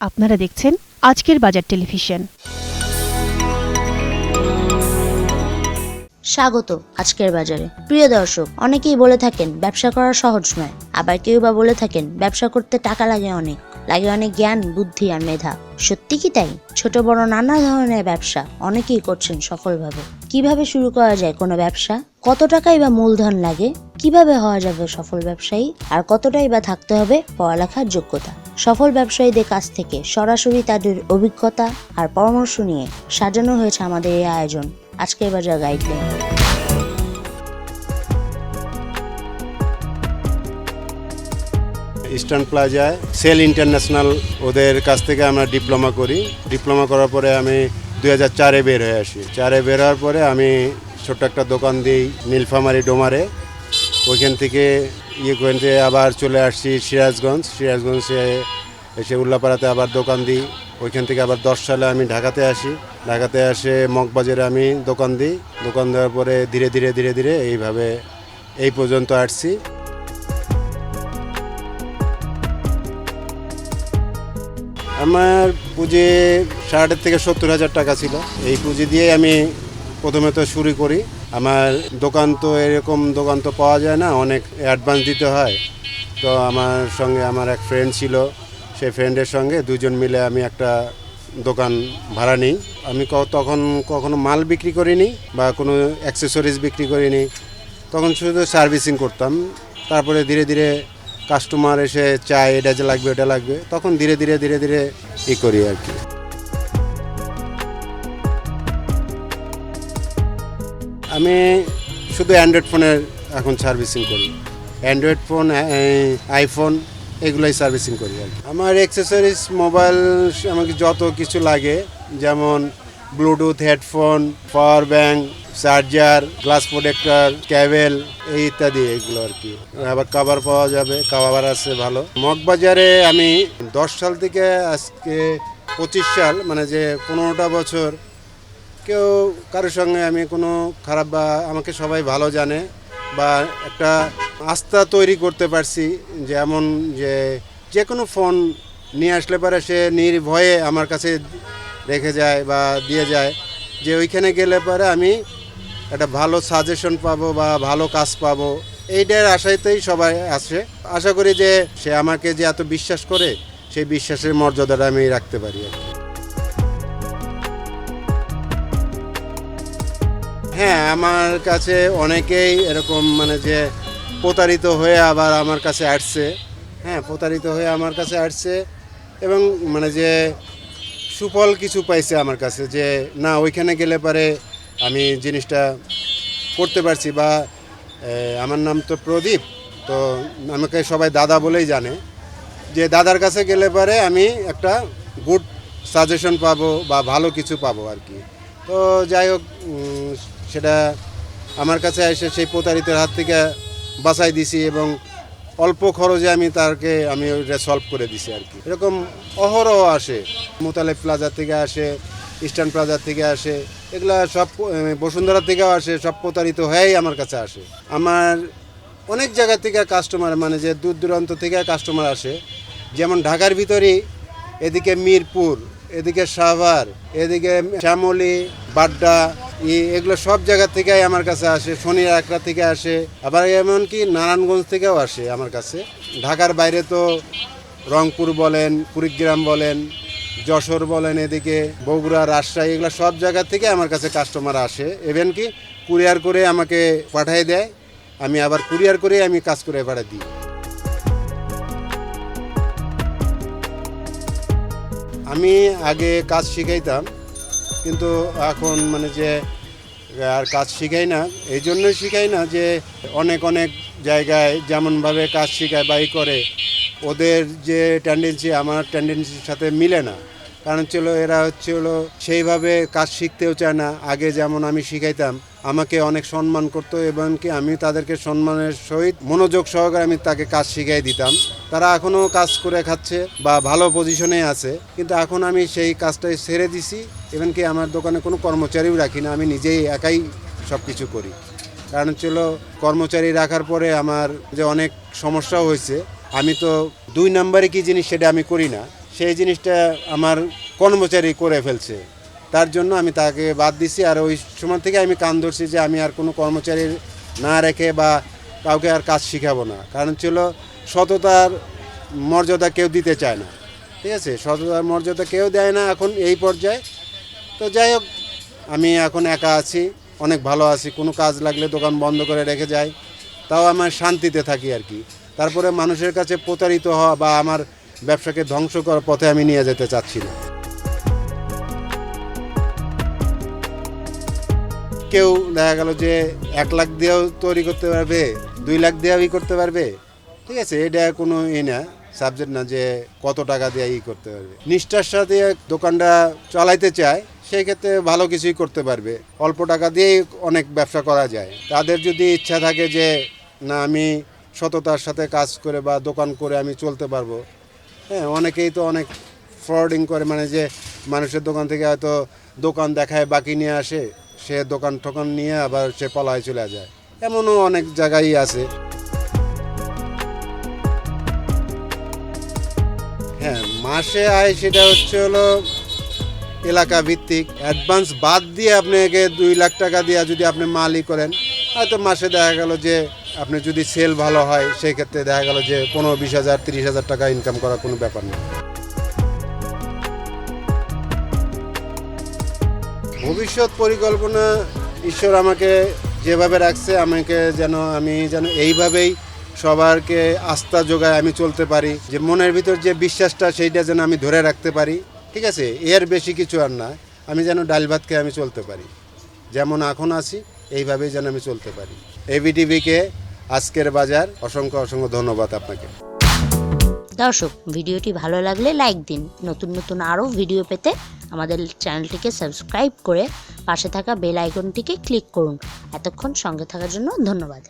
আপনারা দেখছেন আজকের বাজার টেলিভিশন। স্বাগত আজকের বাজারে। প্রিয় দর্শক, অনেকেই বলে থাকেন, ব্যবসা করা সহজ নয়। আবার কেউ বা বলে থাকেন, ব্যবসা করতে টাকা লাগে অনেক। লাগে অনেক জ্ঞান, বুদ্ধি আর মেধা। সত্যি কি তাই? ছোট বড় নানা ধরনের ব্যবসা অনেকেই করছেন সফলভাবে। কীভাবে শুরু করা যায় কোনো ব্যবসা? কত টাকাই বা মূলধন লাগে? কীভাবে হওয়া যাবে সফল ব্যবসায়ী? আর কতটাই বা থাকতে হবে পড়ালেখার যোগ্যতা? সফল ব্যবসায়ীদের কাছ থেকে সরাসরি তাদের অভিজ্ঞতা আর পরামর্শ নিয়ে সাজানো হয়েছে আমাদের এই আয়োজন। আজকের বাজার গাইডলাইন ইস্টার্ন প্লাজায় সেল ইন্টারন্যাশনাল ওদের কাছ থেকে আমরা ডিপ্লোমা করি। ডিপ্লোমা করার পরে আমি দুই হাজার চারে বের হয়ে আসি। চারে বের হওয়ার পরে আমি ছোট্ট একটা দোকান দিই নীলফামারি ডোমারে। ওইখান থেকে ইয়ে করে আবার চলে আসছি সিরাজগঞ্জ। সিরাজগঞ্জে এসে উল্লাপাড়াতে আবার দোকান দিই। ওইখান থেকে আবার দশ সালে আমি ঢাকাতে আসি। ঢাকাতে আসে মগবাজারে আমি দোকান দিই। দোকান দেওয়ার পরে ধীরে ধীরে ধীরে ধীরে এইভাবে এই পর্যন্ত আসছি। আমার পুঁজি ষাট থেকে সত্তর হাজার টাকা ছিল। এই পুঁজি দিয়ে আমি প্রথমে তো শুরু করি। আমার দোকান তো এরকম দোকান তো পাওয়া যায় না, অনেক অ্যাডভান্স দিতে হয়। তো আমার সঙ্গে আমার এক ফ্রেন্ড ছিল, সেই ফ্রেন্ডের সঙ্গে দুজন মিলে আমি একটা দোকান ভাড়া নিই। আমি তখন কখনো মাল বিক্রি করিনি বা কোনো অ্যাক্সেসরিজ বিক্রি করিনি। তখন শুধু সার্ভিসিং করতাম। তারপরে ধীরে ধীরে কাস্টমার এসে চায়, এটা যে লাগবে এটা লাগবে। তখন ধীরে ধীরে ধীরে ধীরে ই করি আর কি। আমি শুধু অ্যান্ড্রয়েড ফোনের এখন সার্ভিসিং করি। অ্যান্ড্রয়েড ফোন আইফোন এগুলোই সার্ভিসিং করি আর। আমার অ্যাক্সেসরিজ মোবাইল আমাকে যত কিছু লাগে, যেমন Bluetooth headphone power bank charger glass protector cable এই ইত্যাদি, এগুলো আর কি। আবার কাভার পাওয়া যাবে কাভার আছে, ভালো। মগবাজারে আমি দশ সাল থেকে আজকে পঁচিশ সাল মানে যে পনেরোটা বছর কেউ কারোর সঙ্গে আমি কোনো খারাপ বা আমাকে সবাই ভালো জানে বা একটা আস্থা তৈরি করতে পারছি যেমন যে যে কোনো ফোন নিয়ে আসলে পরে সে নির্ভয়ে আমার কাছে রেখে যায় বা দিয়ে যায়। যে ওইখানে গেলে পরে আমি একটা ভালো সাজেশন পাবো বা ভালো কাজ পাবো, এইটার আশাইতেই সবাই আসে। আশা করি যে সে আমাকে যে এত বিশ্বাস করে, সেই বিশ্বাসের মর্যাদাটা আমি রাখতে পারি আর কি। হ্যাঁ আমার কাছে অনেকেই এরকম মানে যে প্রতারিত হয়ে আবার আমার কাছে আসছে। হ্যাঁ প্রতারিত হয়ে আমার কাছে আসছে এবং মানে যে সুফল কিছু পাইছে আমার কাছে যে, না, ওইখানে গেলে পারে আমি জিনিসটা করতে পারছি। বা আমার নাম তো প্রদীপ, তো আমাকে সবাই দাদা বলেই জানে। যে দাদার কাছে গেলে পারে আমি একটা গুড সাজেশন পাবো বা ভালো কিছু পাবো আর কি। তো যাই হোক সেটা আমার কাছে এসে সেই প্রতারিতের হাত থেকে বাঁচাই দিছি এবং অল্প খরচে আমি তারকে, আমি ওইটা সলভ করে দিছি আর কি। এরকম অহরহ আসে। মোতালেব প্লাজা থেকে আসে, ইস্টার্ন প্লাজার থেকে আসে, এগুলা সব বসুন্ধরা থেকেও আসে, সব প্রতারিত হয়েই আমার কাছে আসে। আমার অনেক জায়গা থেকে কাস্টমার মানে যে দূর দূরান্ত থেকে কাস্টমার আসে, যেমন ঢাকার ভিতরেই, এদিকে মিরপুর এদিকে সাভার, এদিকে শ্যামলী, বাড্ডা, ই- এগুলো সব জায়গা থেকেই আমার কাছে আসে, শনির আকড়া থেকে আসে। আবার এমনকি নারায়ণগঞ্জ থেকেও আসে আমার কাছে। ঢাকার বাইরে তো রংপুর বলেন, কুড়িগ্রাম বলেন, যশোর বলেন এদিকে, বগুড়া, রাজশাহী এগুলো সব জায়গা থেকে আমার কাছে কাস্টমার আসে। ইভেন কি কুরিয়ার করে আমাকে পাঠিয়ে দেয়, আমি আবার কুরিয়ার করে আমি কাজ করে পাঠিয়ে দিই। আমি আগে কাজ শিখাইতাম, কিন্তু এখন মানে যে, আর কাজ শিখাই না, এই জন্যই শিখাই না যে, অনেক অনেক জায়গায় যেমনভাবে কাজ শিখায় বা করে, ওদের যে টেন্ডেন্সি আমার টেন্ডেন্সির সাথে মিলে না। কারণ ছিল এরা হচ্ছে সেইভাবে কাজ শিখতেও চায় না। আগে যেমন আমি শিখাইতাম, আমাকে অনেক সম্মান করতো এবং কি আমি তাদেরকে সম্মানের সহিত মনোযোগ সহকারে আমি তাকে কাজ শিখাই দিতাম। তারা এখনও কাজ করে খাচ্ছে বা ভালো পজিশনে আছে। কিন্তু এখন আমি সেই কাজটাই ছেড়ে দিছি। এবং কি আমার দোকানে কোনো কর্মচারীও রাখি না, আমি নিজেই একাই সব কিছু করি। কারণ ছিল কর্মচারী রাখার পরে আমার যে অনেক সমস্যাও হয়েছে, আমি তো দুই নম্বরে কি জিনিস সেটা আমি করি না। সেই জিনিসটা আমার কর্মচারী করে ফেলছে। তার জন্য আমি তাকে বাদ দিছি আর ওই সময় থেকে আমি কান ধরছি যে আমি আর কোনো কর্মচারী না রেখে বা কাউকে আর কাজ শিখাবো না। কারণ ছিল সততার মর্যাদা কেউ দিতে চায় না। ঠিক আছে? সততার মর্যাদা কেউ দেয় না এখন এই পর্যায়ে। তো যাই হোক, আমি এখন একা আছি, অনেক ভালো আছি। কোনো কাজ লাগলে দোকান বন্ধ করে রেখে যাই। তাও আমার শান্তিতে থাকি আর কি। তারপরে মানুষের কাছে প্রতারিত হওয়া বা আমার ব্যবসাকে ধ্বংস করার পথে আমি নিয়ে যেতে চাচ্ছি না। কেউ দেখা গেল যে এক লাখ দিয়েও তৈরি করতে পারবে, দুই লাখ দিয়েও ই করতে পারবে। ঠিক আছে, এটা কোনো ই না সাবজেক্ট না যে কত টাকা দিয়ে ই করতে পারবে। নিষ্ঠার সাথে দোকানটা চালাইতে চায়, সেই ক্ষেত্রে ভালো কিছুই করতে পারবে। অল্প টাকা দিয়েই অনেক ব্যবসা করা যায়। তাদের যদি ইচ্ছা থাকে যে, না, আমি সততার সাথে কাজ করে বা দোকান করে আমি চলতে পারব হ্যাঁ অনেকেই তো অনেক ফ্রডিং করে মানে যে মানুষের দোকান থেকে হয়তো দোকান দেখায়, বাকি নিয়ে আসে, সে দোকান টোকান নিয়ে আবার সে পলায় চলে যায়। এমনও অনেক জায়গায় আছে। হ্যাঁ মাসে আয় সেটা হচ্ছে হলো এলাকা ভিত্তিক। অ্যাডভান্স বাদ দিয়ে আপনাকে দুই লাখ টাকা দিয়ে যদি আপনি মালই করেন, হয়তো মাসে দেখা গেল যে আপনি যদি সেল ভালো হয় সেই ক্ষেত্রে দেখা গেল যে পনেরো, বিশ হাজার, তিরিশ হাজার টাকা ইনকাম করার কোনো ব্যাপার না ভবিষ্যৎ পরিকল্পনা ঈশ্বর আমাকে যেভাবে রাখছে, আমাকে যেন, আমি যেন এইভাবেই সবারকে আস্থা যোগায় আমি চলতে পারি, যে মনের ভিতর যে বিশ্বাসটা, সেইটা যেন আমি ধরে রাখতে পারি, ঠিক আছে? এর বেশি কিছু আর না, আমি যেন ডাল ভাত খেয়ে আমি চলতে পারি। যেমন এখন আছি, এইভাবেই যেন আমি চলতে পারি। এবিটিভিকে আজকের বাজার, অসংখ্য অসংখ্য ধন্যবাদ আপনাকে। দর্শক, ভিডিওটি ভালো লাগলে লাইক দিন। নতুন নতুন আরও ভিডিও পেতে আমাদের চ্যানেলটিকে সাবস্ক্রাইব করে পাশে থাকা বেল আইকনটিকে ক্লিক করুন। এতক্ষণ সঙ্গে থাকার জন্য ধন্যবাদ।